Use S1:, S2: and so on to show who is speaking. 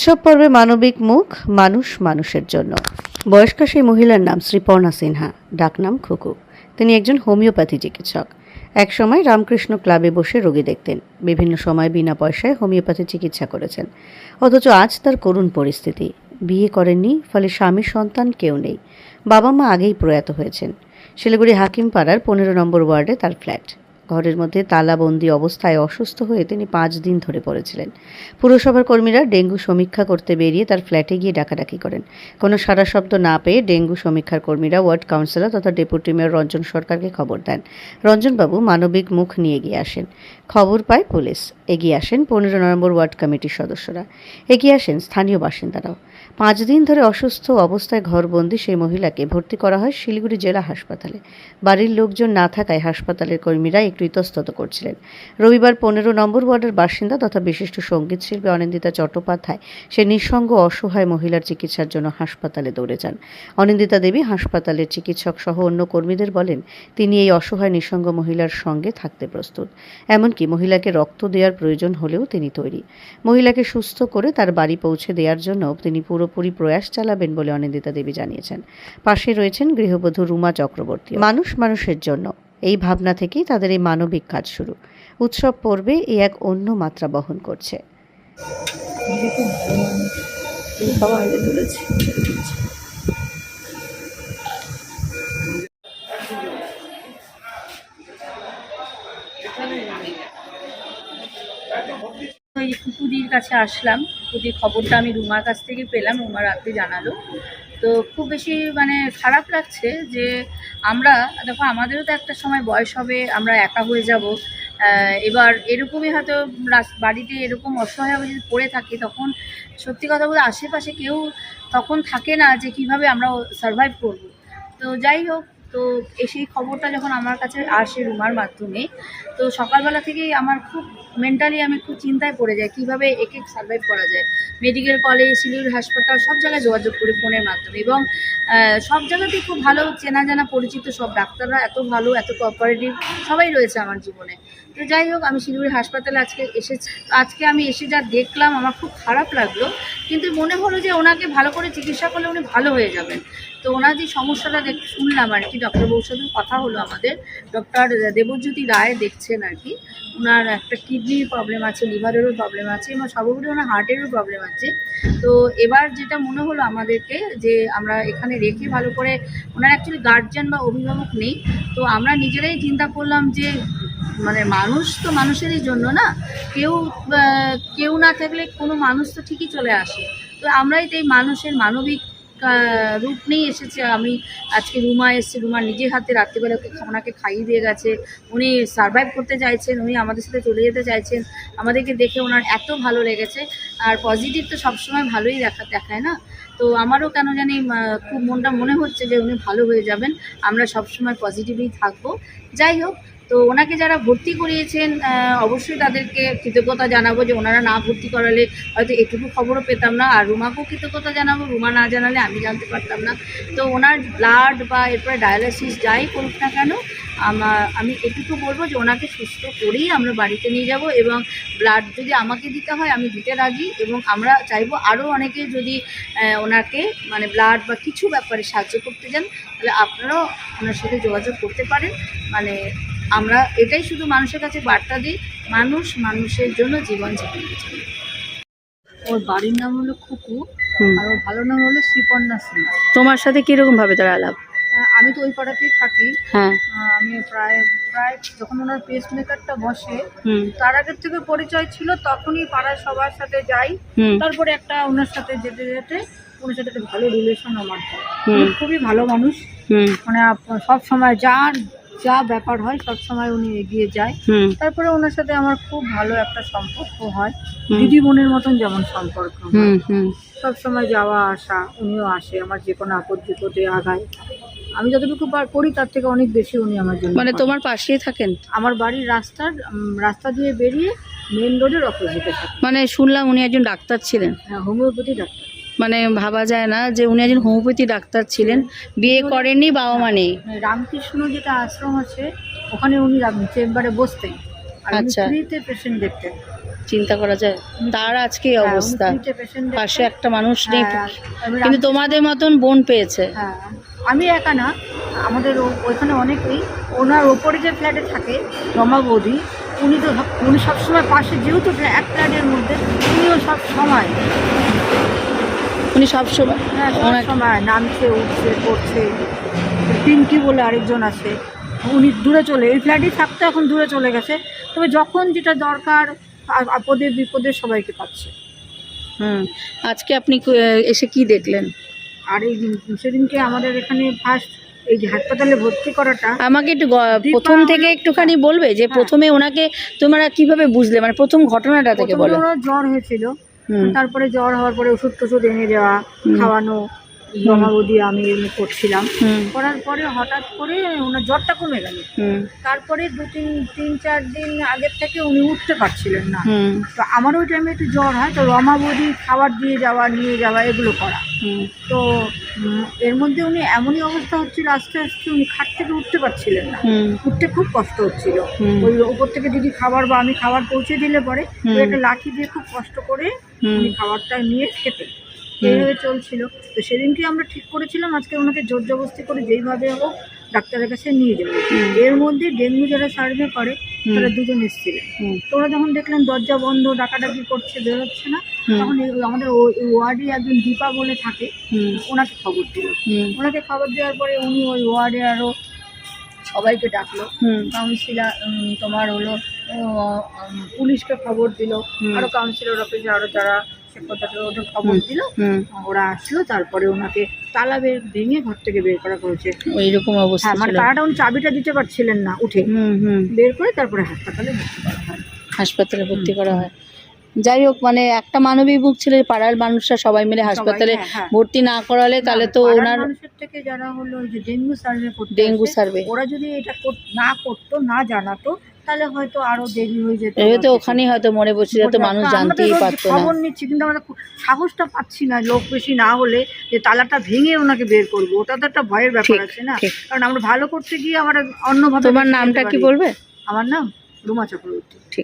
S1: উৎসব পর্বে মানবিক মুখ, মানুষ মানুষের জন্য। বয়স্কা সেই মহিলার নাম শ্রীপর্ণা সিনহা ডাকনাম খুকু। তিনি একজন হোমিওপ্যাথি চিকিৎসক। একসময় রামকৃষ্ণ ক্লাবে বসে রোগী দেখতেন। বিভিন্ন সময় বিনা পয়সায় হোমিওপ্যাথি চিকিৎসা করেছেন। অথচ আজ তার করুণ পরিস্থিতি। বিয়ে করেননি, ফলে স্বামী সন্তান কেউ নেই। বাবা মা আগেই প্রয়াত হয়েছেন। শিলিগুড়ি হাকিমপাড়ার পনেরো নম্বর ওয়ার্ডে তার ফ্ল্যাট। ঘরের মধ্যে তালাবন্দি অবস্থায় অসুস্থ হয়ে তিনি পাঁচ দিন ধরে পড়েছিলেন। পুরসভার কর্মীরা ডেঙ্গু সমীক্ষা করতে বেরিয়ে তার ফ্ল্যাটে গিয়ে ডাকাডাকি করেন। কোনো সারা শব্দ না পেয়ে ডেঙ্গু সমীক্ষার কর্মীরা ওয়ার্ড কাউন্সিলর তথা ডেপুটি মেয়র রঞ্জন সরকারকে খবর দেন। রঞ্জনবাবু মানবিক মুখ নিয়ে এগিয়ে আসেন। খবর পায় পুলিশ। এগিয়ে আসেন পনেরো নম্বর ওয়ার্ড কমিটির সদস্যরা। এগিয়ে আসেন স্থানীয় বাসিন্দারাও। পাঁচ দিন ধরে অসুস্থ অবস্থায় ঘরবন্দি সেই মহিলাকে ভর্তি করা হয় শিলিগুড়ি জেলা হাসপাতালে। বাড়ির লোকজন না থাকায় হাসপাতালের কর্মীরা একটু ইতস্তত করছিলেন। রবিবার পনেরো নম্বর ওয়ার্ডের বাসিন্দা তথা বিশিষ্ট সংগীত শিল্পী অনিন্দিতা চট্টোপাধ্যায় সে নিঃসঙ্গ অসহায় মহিলার চিকিৎসার জন্য হাসপাতালে দৌড়ে যান। অনিন্দিতা দেবী হাসপাতালের চিকিৎসক সহ অন্য কর্মীদের বলেন, তিনি এই অসহায় নিঃসঙ্গ মহিলার সঙ্গে থাকতে প্রস্তুত। এমনকি মহিলাকে রক্ত দেওয়ার প্রয়োজন হলেও তিনি তৈরি। মহিলাকে সুস্থ করে তার বাড়ি পৌঁছে দেওয়ার জন্য তিনি পুরোপুরি প্রয়াস চালাবেন বলে অনিন্দিতা দেবী জানিয়েছেন। পাশে রয়েছেন গৃহবধূ রুমা চক্রবর্তী। মানুষ মানুষের জন্য। এই ভাবনা থেকেই তাদের এই মানবিক কাজ শুরু। উৎসব পর্বে এ এক অন্য মাত্রা বহন করছে।
S2: ওই কুকুদির কাছে আসলাম। কুকুদির খবরটা আমি রুমার কাছ থেকে পেলাম, রুমা রাত্রে জানালো। তো খুব বেশি মানে খারাপ লাগছে যে আমরা, দেখো আমাদেরও তো একটা সময় বয়স হবে, আমরা একা হয়ে যাব। এবার এরকমই হয়তো বাড়িতে এরকম অসহায় হয়ে যদি পড়ে থাকি, তখন সত্যি কথা বলতে আশেপাশে কেউ তখন থাকে না যে কীভাবে আমরা সার্ভাইভ করব। তো যাই হোক তো সেই খবরটা যখন আমার কাছে আসে রুমার মাধ্যমে, তো সকালবেলা থেকেই আমার খুব মেন্টালি আমি খুব চিন্তায় পড়ে যাই, কীভাবে একে সার্ভাইভ করা যায়? মেডিকেল কলেজ শিলিগুড়ি হাসপাতাল সব জায়গায় যোগাযোগ করি ফোনের মাধ্যমে এবং সব জায়গাতেই খুব ভালো চেনা জানা পরিচিত সব ডাক্তাররা এত ভালো, এত কোঅপারেটিভ সবাই রয়েছে আমার জীবনে। তো যাই হোক, আমি শিলিগুড়ি হাসপাতালে আজকে এসেছি আজকে আমি এসে যা দেখলাম আমার খুব খারাপ লাগল, কিন্তু মনে হলো যে ওনাকে ভালো করে চিকিৎসা করলে উনি ভালো হয়ে যাবেন। তো ওনার যে সমস্যাটা দেখ শুনলাম আর কি ডক্টরবাবুর সাথে কথা হলো আমাদের ডক্টর দেবজ্যোতি রায় দেখছেন আর কি। ওনার একটা কিডনির প্রবলেম আছে, লিভারেরও প্রবলেম আছে, এবং সর্বোপরি ওনার হার্টেরও প্রবলেম আছে। তো এবার যেটা মনে হলো আমাদেরকে যে আমরা এখানে রেখে ভালো করে ওনার অ্যাকচুয়ালি গার্জিয়ান বা অভিভাবক নেই। তো আমরা নিজেরাই চিন্তা করলাম যে মানে মানুষ তো মানুষেরই জন্য না। কেউ কেউ না থাকলে কোনো মানুষ তো ঠিকই চলে আসে। তো আমরাই তো এই মানুষের মানবিক রূপ নিয়ে এসেছে। আমি আজকে রুমা এসছে। রুমা নিজের হাতে রাত্রিবেলা ওনাকে খাইয়ে দিয়ে গেছে। উনি সার্ভাইভ করতে চাইছেন। উনি আমাদের সাথে চলে যেতে চাইছেন। আমাদেরকে দেখে ওনার এত ভালো লেগেছে। আর পজিটিভ তো সবসময় ভালোই দেখা দেখায় না? তো আমারও কেন জানি খুব মনটা মনে হচ্ছে যে উনি ভালো হয়ে যাবেন। আমরা সবসময় পজিটিভই থাকব। যাই হোক তো ওনাকে যারা ভর্তি করিয়েছেন অবশ্যই তাদেরকে কৃতজ্ঞতা জানাব যে ওনারা না ভর্তি করালে হয়তো এটুকু খবরও পেতাম না। আর রুমাকেও কৃতজ্ঞতা জানাব, রুমা না জানালে আমি জানতে পারতাম না। তো ওনার ব্লাড বা এরপরে ডায়ালিসিস যাই করুক না কেন আমার আমি এটুকু বলব যে ওনাকে সুস্থ করেই আমরা বাড়িতে নিয়ে যাব এবং ব্লাড যদি আমাকে দিতে হয়, আমি দিতে রাজি এবং আমরা চাইব আরও অনেকে যদি ওনাকে মানে ব্লাড বা কিছু ব্যাপারে সাহায্য করতে চান তাহলে আপনারাও ওনার সাথে যোগাযোগ করতে পারেন। মানে আমরা এটাই শুধু মানুষের কাছে বার্তা দিই মানুষ মানুষের জন্য জীবন জীবন ওর বাড়ির নাম হলো খুকু আর ওর ভালো নাম হলো শ্রীপর্ণা সিং
S1: তোমার সাথে কীরকম ভাবে তার আলাপ?
S2: আমি তো ওই পাড়াতেই থাকি।
S1: হ্যাঁ।
S2: আমি প্রায় প্রায় যখন ওনার পেস মেকারটা বসে তার আগের থেকে পরিচয় ছিল তখনই পাড়ার সবার সাথে যাই। তারপরে একটা ওনার সাথে যেতে যেতে ওনার সাথে একটা ভালো রিলেশন আমার খুবই ভালো মানুষ। মানে সব সময় যা যা ব্যাপার হয় সব সময় উনি এগিয়ে যায়। তারপরে ওনার সাথে আমার খুব ভালো একটা সম্পর্ক হয়। দিদি বোনের মতন যেমন সম্পর্ক সব সময় যাওয়া আসা উনিও আসে আমার যে কোনো আপদ বিপদে আগায়। আমি যতটুকু পার- করি তার থেকে অনেক বেশি উনি আমার জন্য
S1: মানে তোমার পাশেই থাকেন?
S2: আমার বাড়ির রাস্তার রাস্তা দিয়ে বেরিয়ে মেন রোডের অপোজিটে
S1: মানে শুনলাম উনি একজন ডাক্তার ছিলেন।
S2: হ্যাঁ হোমিওপ্যাথি ডাক্তার।
S1: মানে ভাবা যায় না যে উনি একজন হোমিওপ্যাথি ডাক্তার ছিলেন বিয়ে করেননি বাবা মা নেই।
S2: মানে রামকৃষ্ণ যেটা আশ্রম আছে ওখানে উনি চেম্বারে বসতেন।
S1: আচ্ছা।
S2: পেশেন্ট দেখতেন। চিন্তা করা যায়। তার আজকে
S3: হ্যাঁ,
S2: অবস্থা। পাশে একটা মানুষ নেই।
S3: হ্যাঁ,
S2: কিন্তু তোমাদের মতন বোন পেয়েছে।
S3: হ্যাঁ আমি একা না। আমাদের ওইখানে অনেকেই। ওনার ওপরে যে ফ্ল্যাটে থাকে রমা বৌদি উনি তো উনি সবসময় পাশে যেহেতু এক ফ্ল্যাটের মধ্যে উনিও সব সময়।
S2: উনি সবসময়
S3: হ্যাঁ সময় নামছে উঠছে পড়ছে। পিঙ্কি বলে আরেকজন আছে। উনি দূরে চলে এই ফ্ল্যাটেই থাকতে এখন দূরে চলে গেছে। তবে যখন যেটা দরকার আপদে বিপদে সবাইকে পাচ্ছে।
S2: হুম। আজকে আপনি এসে কি দেখলেন?
S3: আর এই দিন- সেদিনকে আমাদের এখানে ফার্স্ট এই যে হাসপাতালে ভর্তি করাটা
S2: আমাকে একটু প্রথম থেকে একটুখানি বলবে যে
S3: হ্যাঁ।
S2: প্রথমে ওনাকে তোমরা কীভাবে বুঝলে? মানে প্রথম ঘটনাটা থেকে বলো।
S3: ওনার জ্বর হয়েছিল। তারপরে জ্বর হওয়ার পরে ওষুধ টষুধ এনে দেওয়া খাওয়ানো জমাবদি আমি এমনি করছিলাম করার পরে হঠাৎ করে ওনার জ্বরটা কমে গেল। তারপরে দু তিন তিন চার দিন আগের থেকে উনি উঠতে পারছিলেন না। তো আমার ওই টাইমে একটু জ্বর হয় তো রমাবদি খাবার দিয়ে যাওয়া নিয়ে যাওয়া এগুলো করা। তো এর মধ্যে উনি এমনই অবস্থা হচ্ছিল আস্তে আস্তে উনি খাট থেকে উঠতে পারছিলেন না। উঠতে খুব কষ্ট হচ্ছিল। ওই উপর থেকে যদি খাবার বা আমি খাবার পৌঁছে দিলে পরে একটা লাঠি দিয়ে খুব কষ্ট করে উনি খাবারটা নিয়ে খেতেন। এইভাবে চলছিল। তো সেদিনকে আমরা ঠিক করেছিলাম আজকে ওনাকে জোর জবস্তি করে যেইভাবে হোক ডাক্তারের কাছে নিয়ে যাব। এর মধ্যে ডেঙ্গু যারা সার্ভে করে তারা দুজন এসেছিলেন
S2: হুম।
S3: তো ওরা যখন দেখলেন দরজা বন্ধ ডাকাডাকি করছে বেরোচ্ছে না তখন আমাদের ওয়ার্ডে একজন দীপা বলে থাকে ওনাকে খবর দিল। ওনাকে খবর দেওয়ার পরে উনি ওই ওয়ার্ডে আরও সবাইকে ডাকলো। কাউন্সিলার তোমার হলো পুলিশকে খবর দিল।
S2: হুম।
S3: আরও কাউন্সিলর অফিসে আরও যারা সেক্রেটারি ওদের খবর দিল। ওরা আসলো তারপরে ওনাকে তালা বের ভেঙে ঘর থেকে বের করা হয়েছে
S2: ওইরকম অবস্থা
S3: হ্যাঁ মানে তারাটা উনি চাবিটা দিতে পারছিলেন না উঠে।
S2: হুম হুম।
S3: বের করে তারপরে হাসপাতালে ভর্তি করা হয়।
S2: হাসপাতালে ভর্তি করা হয়। যাই হোক মানে একটা মানবিক বুক ছিল পাড়ার মানুষরা সবাই মিলে হাসপাতালে
S3: হ্যাঁ, হ্যাঁ।
S2: ভর্তি না করালে তাহলে তো ওনার
S3: থেকে যারা হলো ওই যে ডেঙ্গু সার্ভে
S2: ডেঙ্গু সার্ভে।
S3: ওরা যদি এটা না করতো না জানাতো তাহলে হয়তো আরও দেরি হয়ে যেত
S2: এভাবে ওখানেই হয়তো মনে বসে যাতে মানুষ জানতেই পারতো না।
S3: খবর নিচ্ছি কিন্তু আমরা সাহসটা পাচ্ছি না লোক বেশি না হলে যে তালাটা ভেঙে ওনাকে বের করব ওটা তো একটা ভয়ের ব্যাপার আছে না? কারণ আমরা ভালো করতে গিয়ে আমরা অন্যভাবে
S2: তোমার নামটা কি বলবে?
S3: আমার নাম রুমা চক্রবর্তী।
S2: ঠিক।